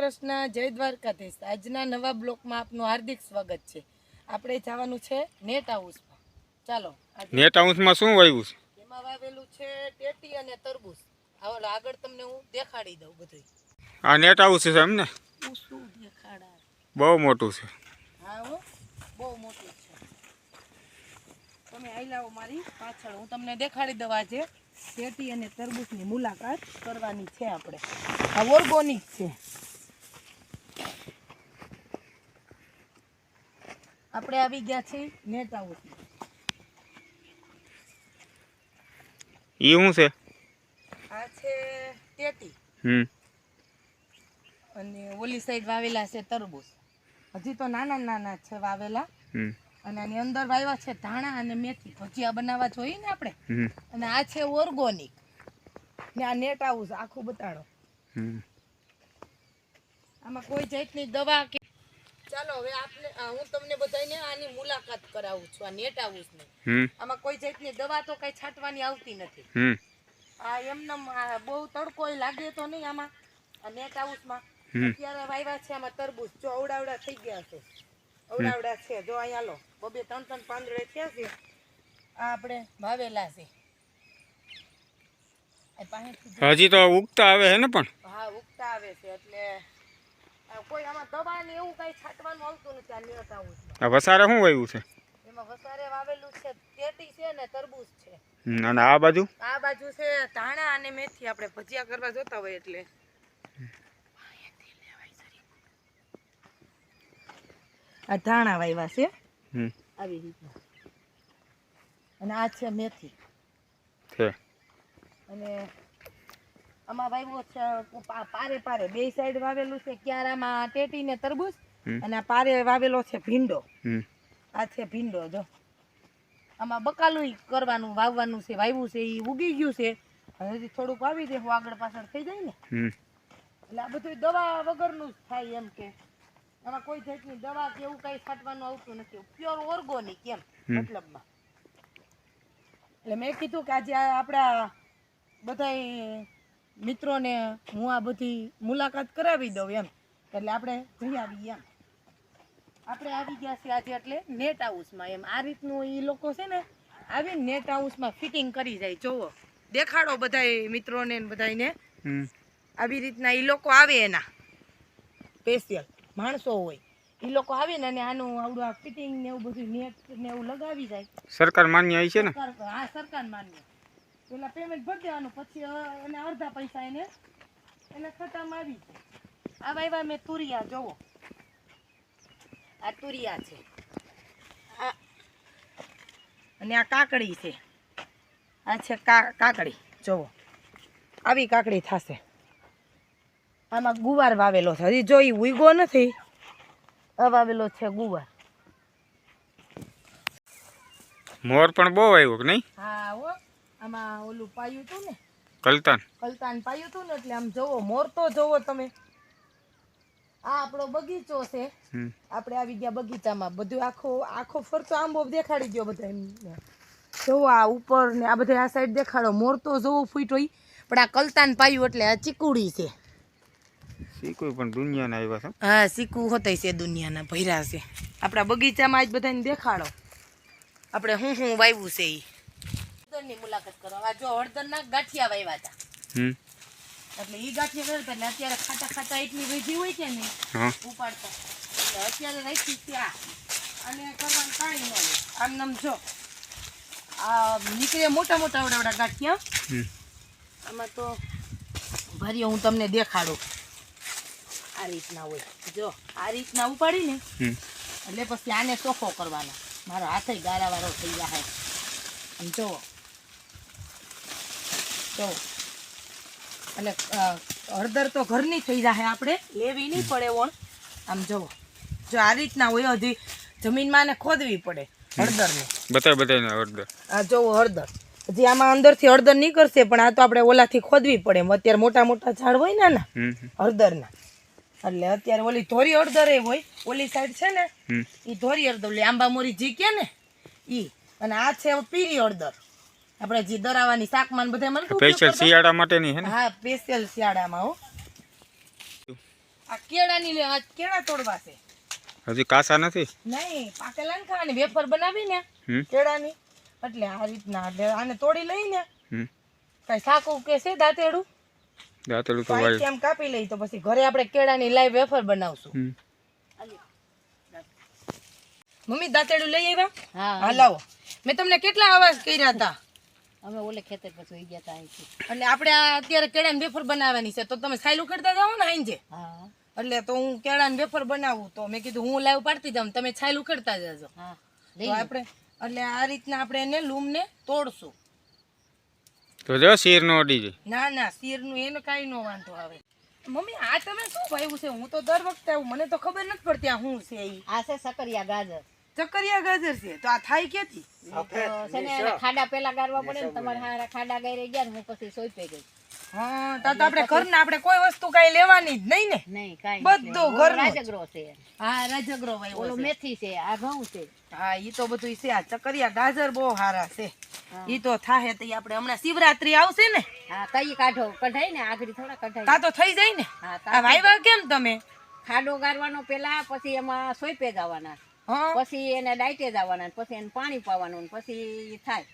કૃષ્ણ જય દ્વારકાધીશ. આજના નવા બ્લોકમાં આપનું હાર્દિક સ્વાગત છે. આપણે જવાનું છે નેટ હાઉસમાં. ચાલો નેટ હાઉસમાં શું વાવ્યું છે? એમાં વાવેલું છે ટેટી અને તરબૂચ. આવો આગળ તમને હું દેખાડી દઉં બધું આ નેટ હાઉસ છે એમ ને શું દેખાડા બહુ મોટું છે. હા હો. બહુ મોટું છે. તમે આઈ લાવો મારી પાછળ. હું તમને દેખાડી દઉં આજે ટેટી અને તરબૂચની મુલાકાત કરવાની છે આપણે. આ ઓર્ગોનિક છે. આપણે આવી ગયા છીએ નેટ હાઉસમાં ઈ શું છે? આ છે ટેટી. હમ. અને ઓલી સાઈડ વાવેલા છે તરબૂચ. હજી તો નાના નાના છે વાવેલા. હમ. અને આની અંદર વાવ્યા છે ધાણા અને મેથી. ભજીયા બનાવવા જોઈએ ને આપણે? અને આ છે ઓર્ગોનિક. ને આ નેટ હાઉસ આખું બતાડો. આમાં કોઈ જાતની દવા કે ચાલો હવે આપને હું તમને બધાને આની મુલાકાત કરાવું છું આ નેટ હાઉસની હમ. આમાં કોઈ જાતની દવા તો કઈ છાંટવાની આવતી નથી. હમ. આ એમને બહુ તડકો લાગે તો નહીં આમાં આ નેટ હાઉસમાં અત્યારે વાવ્યા છે આમાં તરબૂચ. જો અવડાવડા થઈ ગયા છે. અવડાવડા છે. જો અહીંયા લો બબે ત્રણ ત્રણ પાંદડે થયા છે. આ આપણે વાવેલા છે. હજી તો ઉગતા આવે છે ને પણ? હા ઉગતા આવે છે એટલે કોઈ આમાં દવા ને એવું કઈ છાંટવાનું આવતું નથી આ હાઉસમાં આ વસારે શું વાવ્યું છે? એમાં વસારે વાવેલું છે તેટી છે ને તરબૂચ છે. અને આ બાજુ? આ બાજુ છે ધાણા અને મેથી આપણે ભજીયા કરવા જોતા હોય એટલે. આ ધાણા વાવ્યા છે. આવી રીતના અને આ છે મેથી. છે. અને આમાં વાવ્યો છે પારે પારે. બે સાઈડ વાવેલું છે ક્યારામાં ટેટી ને તરબૂચ અને આ પારે વાવેલો છે ભીંડો. આ છે ભીંડો જો. આમાં બકાલું કરવાનું વાવવાનું છે વાવ્યું છે એ ઉગી ગયું છે. હજી થોડુંક વાવી દેવું આગળ પાછળ થઈ જાય ને. એટલે આ બધું દવા વગરનું જ થાય એમ કે. આમાં કોઈ જાતની દવા કે એવું કઈ છાંટવાનું આવતું નથી. પ્યોર ઓર્ગોનિક એમ. મતલબમાં. એટલે મેં કીધું કે આજે આપણા બધાય મિત્રોને હું આ બધી મુલાકાત કરાવી દઉં એમ. એટલે આપણે જઈ આવીએ એમ. આપણે આવી ગયા છીએ આજે એટલે નેટ હાઉસમાં એમ. આ રીતનું એ લોકો છે ને આવી નેટ હાઉસમાં ફિટિંગ કરી જાય. જોવો. દેખાડો બધાય મિત્રોને ને બધાયને. હમ. આવી રીતના એ લોકો આવે એના. સ્પેશિયલ માણસો હોય. એ લોકો આવે ને અને આનું આવડું આ ફિટિંગ ને એવું બધું નેટ ને એવું લગાવી જાય. સરકાર માન્ય છે ને? હા સરકાર માન્ય. પેલા પેમેન્ટ ભરી દેવાનું પછી એને અડધા પૈસા એને એના ખાતામાં આવી જાય. આ વાયવા મેં તુરિયા જોવો. આ તુરિયા છે. આ. અને આ કાકડી છે. આ છે કાકડી જોવો. આવી કાકડી થશે. આમાં ગુવાર વાવેલો છે. હજી જોઈ ઉગો નથી આ વાવેલો છે ગુવાર. મોર પણ બહુ આવ્યો કે નહીં? હા હો. આમાં ઓલું પાયું હતું ને? કલતાન. કલતાન પાયું હતું ને એટલે આમ જોવો મોર તો જોવો તમે. આ આપણો બગીચો છે. આપણે આવી ગયા બગીચામાં. બધું આખો આખો ફરતો આંબો દેખાડી ગયો બધા એમને. જોવો આ ઉપર ને આ બધા આ સાઈડ દેખાડો. મોરતો જોવો ફૂટ હોય પણ આ કલતાન પાયું એટલે આ ચીકુડી છે. પણ દુનિયાના આવ્યા છે. હા ચીકુ હોતય છે દુનિયાના ભૈરા છે. આપણા બગીચામાં આજ બધાને દેખાડો. આપણે હું હું વાવ્યું છે ઈ. હળદરની મુલાકાત કરો આ જો હળદરના ગાંઠિયા વાવ્યા હતા. એટલે ઈ ગાંઠિયા કરે એટલે અત્યારે ખાટા ખાટા એટલી વધી હોય છે ને ઉપાડતા. એટલે અત્યારે રાખી ત્યાં અને કરવાનું કાંઈ ન હોય. આમ નામ જો. આ નીકળે મોટા મોટા આવડાવડા ગાંઠિયા. આમાં તો ભરી હું તમને દેખાડું. આ રીતના હોય. જો આ રીતના ઉપાડીને ને એટલે પછી આને ચોખ્ખો કરવાનો. મારો હાથે ગારાવાળો થઈ જાય આમ જુઓ. જુઓ એટલે હળદર તો ઘરની થઈ જાય આપણે. લેવી નહીં પડે ઓણ આમ જુઓ. જો આ રીતના હોય હજી જમીનમાં ને ખોદવી પડે હળદરને. બતાવ બતાય હળદર. આ જુઓ હળદર. હજી આમાં અંદરથી હળદર નીકળશે પણ આ તો આપણે ઓલાથી ખોદવી પડે. એમ અત્યારે મોટા મોટા ઝાડ હોય ને ના હળદરના. એટલે અત્યારે ઓલી ધોરી હળદર એ હોય ઓલી સાઈડ છે ને એ ઈ ધોરી હળદર ઓલી આંબા મોરી જી કે ને ઈ. અને આ છે પીરી હળદર. આપણે જે દરાવાની શાકમાં ને મને સ્પેશિયલ શિયાળા માટેની હે ને? હા સ્પેશિયલ શિયાળામાં હો. આ કેળાની લે- આ કેળા તોડવા છે. હજી કાસા નથી? નહીં પાકેલા ને ખાવાની વેફર બનાવી ને કેળાની. એટલે આ રીતના એટલે આને તોડી લઈને કઈ સાકું કે છે દાંતેડું? દાંતેડું તો વાય. આમ કાપી લઈ તો પછી ઘરે આપણે કેળાની લાઈવ વેફર બનાવશું. મમ્મી દાંતેડું લઈ આવ્યા? હા. હા લાવો. મેં તમને કેટલા અવાજ કર્યા હતા? અમે ઓલે ખેતર પર સુઈ ગયા હતા અહીંથી. એટલે આપણે આ અત્યારે કેળાની વેફર બનાવવાની છે. તો તમે સાયલું કરતા જાઓ ને હાંજે. એટલે તો હું કેળાની વેફર બનાવું. તો મેં કીધું હું લાઈવ પાડતી જાઉં તમે છાયલું કરતા જાજો. તો આપણે એટલે આ રીતના આપણે એને લૂમને તોડશું. તો જો શીર નો અડી જાય. ના ના શીરનું એનો કઈ નો વાંધો આવે. મમ્મી આ તમે શું ભાવ્યું છે? હું તો દર વખતે આવું. મને તો ખબર નથી પડતી આ શું છે આ છે સકરિયા ગાજર. ચકરિયા ગાજર છે. તો આ થાય કેથી ખાડા પેલા ગારવા પડે ને તમારે હારા ખાડા ગારી ગયા ને હું પછી સોઈપે ગઈ હા તો તો આપણે ઘરના આપણે કોઈ વસ્તુ કાંઈ લેવાની જ નહીં ને. નહીં કાંઈ બધું ઘરનું રાજગરો છે. હા રાજગરો ઓલો મેથી છે આ ઘઉં છે. હા ઈ તો બધું છે. આ ચકરિયા ગાજર બહુ સારા છે. ઈ તો થાહે તો આપણે હમણાં શિવરાત્રી આવશે ને. હા કઈ કાઢો કઢાઈ ને આગળ થોડા કઢાઈ તા તો થઈ જાય ને. હા આ કેમ તમે? ખાડો ગારવાનો પેલા પછી એમાં સોઈપે જવાના હા પછી એને ડાયટે જવાના પછી એને પાણી પાવાનું પછી થાય.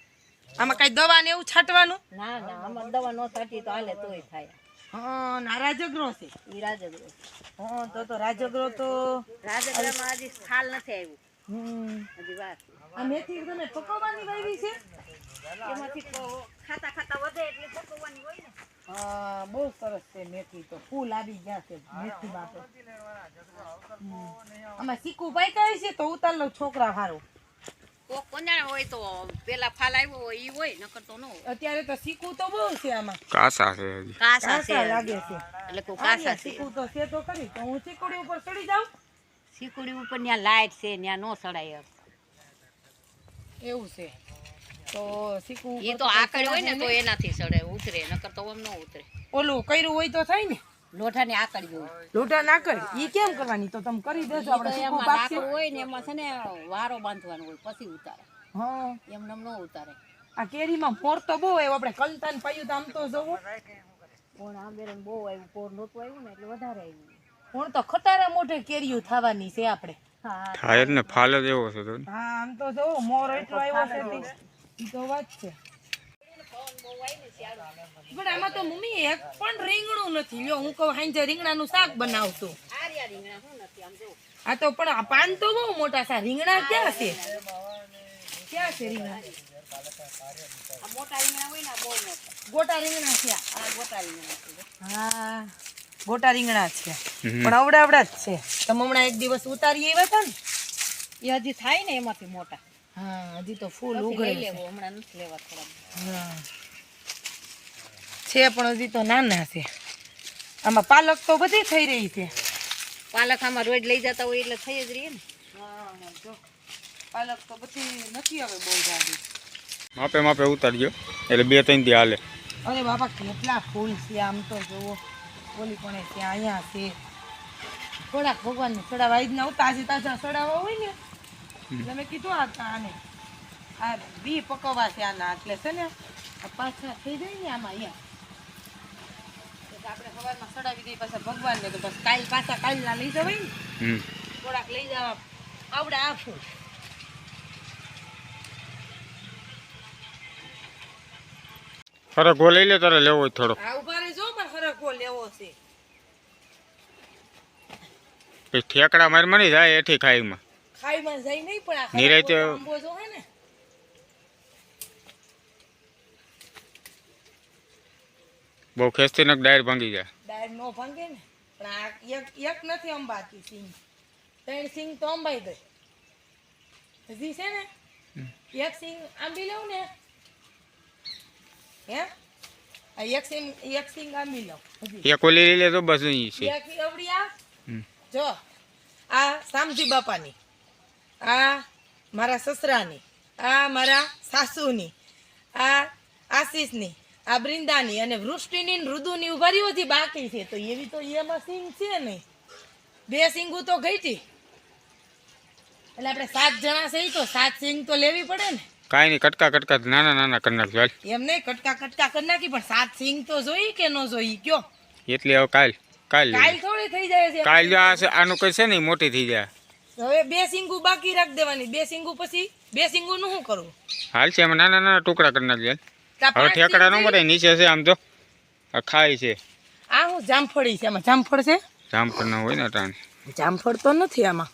આમાં કઈ દવા ને એવું છાંટવાનું? ના ના આમાં દવા ન છાંટી તો હાલે તોય થાય. હા ના રાજગરો છે. ઈ રાજગરો હા તો તો રાજગરો તો રાજગરામાં હજી ખાલ નથી આવ્યું. હમ. હજી વાર આ મેથી તમે પકવવાની વાવી છે. એમાંથી ખાતા ખાતા વધે એટલે પકવવાની હોય ને. હા બહુ સરસ છે મેથી તો. ફૂલ આવી ગયા છે મેથી બાપે આમાં ભાઈ કહે છે તો ઉતાર લો છોકરા હારો. કોક કોંજાણા હોય તો પેલા ફાલ આવ્યો હોય ઈ હોય નકર તો ન અત્યારે તો સિક્કુ તો બહુ છે આમાં. કાસા છે હજી. કાસા છે. લાગે છે. એટલે કોઈ કાસા છે. તો છે તો તો હું સીકુડી ઉપર ચડી જાઉં? સીકુડી ઉપર ત્યાં લાઈટ છે ત્યાં નો સડાય એવું છે. તો સિક્કુ એ તો આકડ હોય ને તો એનાથી સડે ઉતરે નકર તો આમ ન ઉતરે. ઓલું કર્યું હોય તો થાય ને. લોઢાની આકડ હોય. લોટા ના ઈ કેમ કરવાની? તો તમે કરી દેજો આપણે સિક્કુ એમાં હોય. ને એમાં છે ને વારો બાંધવાનો હોય પછી ઉતારે. હા. એમને એમ ન ઉતારે. આ કેરીમાં મોર તો બહુ આવ્યો. આપણે કલતાન પાયું આમ તો જોવો. પણ આ બહુ આવ્યું. પોર નહોતું આવ્યું ને એટલે વધારે આવ્યું. પણ તો ખટારા મોઢે કેરીઓ થવાની છે આપણે. હા થાય ને ફાલ જ એવો છે તો હા આમ તો જો મોર એટલો આવ્યો છે. તે. વાત છે. પણ આમાં તો મમ્મી એક પણ રીંગણું નથી. લ્યો હું કહું હાંજે રીંગણાનું શાક બનાવતું આર્યા રીંગણા શું નથી આમ જો આ તો પણ આ પાન તો બહુ મોટા છે. રીંગણા ક્યાં છે? ક્યાં રીંગણા ગોટા રીંગણા? છે આ. આ ગોટા રીંગણા છે. હા ગોટા રીંગણા છે. પણ અવડા અવડા જ છે. તમે હમણાં એક દિવસ ઉતારી આવ્યા હતા ને એ હજી થાય ને એમાંથી મોટા. હા હજી તો ફૂલ છે. લેવું હમણાં નથી લેવા થોડા હા. છે પણ હજી તો નાના છે. આમાં પાલક તો બધી થઈ રહી છે. પાલક આમાં રોજ લઈ જતા હોય એટલે થઈ જ રહીએ ને. પાલક તો બધી નથી હવે બહુ જાડી. માપે માપે ઉતારજો. એટલે બે ત્રણ દી હાલે. અરે બાપા કેટલા ફૂલ છે આમ તો જુઓ. ઓલી પણ ત્યાં અહીંયા છે. થોડાક ભગવાનને ચડાવવા જ ના તાજી તાજા ચડાવવા હોય ને. એટલે મેં કીધું આ આને આ બી પકવવા છે આના એટલે છે ને પાછા થઈ જાય ને આમાં અહીંયા. આપણે સવારમાં સડાવી દઈએ પાછા ભગવાનને તો બસ કાલ પાછા કાલના લઈ જવાય ને. થોડાક લઈ જવા આવડે આ ફૂલ ફરક લઈ લે તારે લેવો થોડો. ઊભા રહેજો પણ ફરકો લેવો છે. ઠેકડા મારી મળી જાય એઠી ખાઈમાં. ખાઈમાં જઈ નહીં પણ આ નિરાંતે- તો આંબો જો હે ને. બહુ ખેંચતી નક ડાયર ભાંગી જાય. ડાયર નો ભાંગે ને પણ આ એક એક નથી અંબાતી સિંગ ત્રણ સિંગ તો અંબાઈ ગઈ હજી છે ને એક સિંગ આંબી લઉં ને હે? એક સિંગ એક સિંગ આંબી લઉં એક ઓલી લઈ લે બસ અહીં છે. એક આ. જો આ બાપાની. આ મારા સસરાની આ મારા સાસુની આ આશીષની આ બ્રિંદાની અને વૃષ્ટિની ને ઋતુની બાકી છે તો એવી તો એમાં સિંગ છે નહીં. બે સિંગું તો હતી એટલે આપણે સાત જણા છે તો સાત સિંગ તો લેવી પડે ને. કાંઈ નહીં કટકા કટકા નાના નાના કરી નાખજો એમ નહીં કટકા કટકા કરી નાખી પણ સાત સિંગ તો જોઈ કે ન જોઈ કયો? એટલે હવે કાલ કાલ કાલ થોડી થઈ જાય છે. કાલ આ આનું કઈ છે ને મોટી થઈ જાય. હવે બે સિંગુ બાકી રાખ દેવાની. બે સિંગુ પછી બે સિંગુ નું શું કરવું? હાલ છે એમાં નાના નાના ટુકડા કરી નાખજે. હવે ઠેકડા નો મળે નીચે છે આમ તો ખાય છે. આ હું જામફળી છે? આમાં જામફળ છે? જામફળ ના હોય ને ટાણ. જામફળ તો નથી આમાં.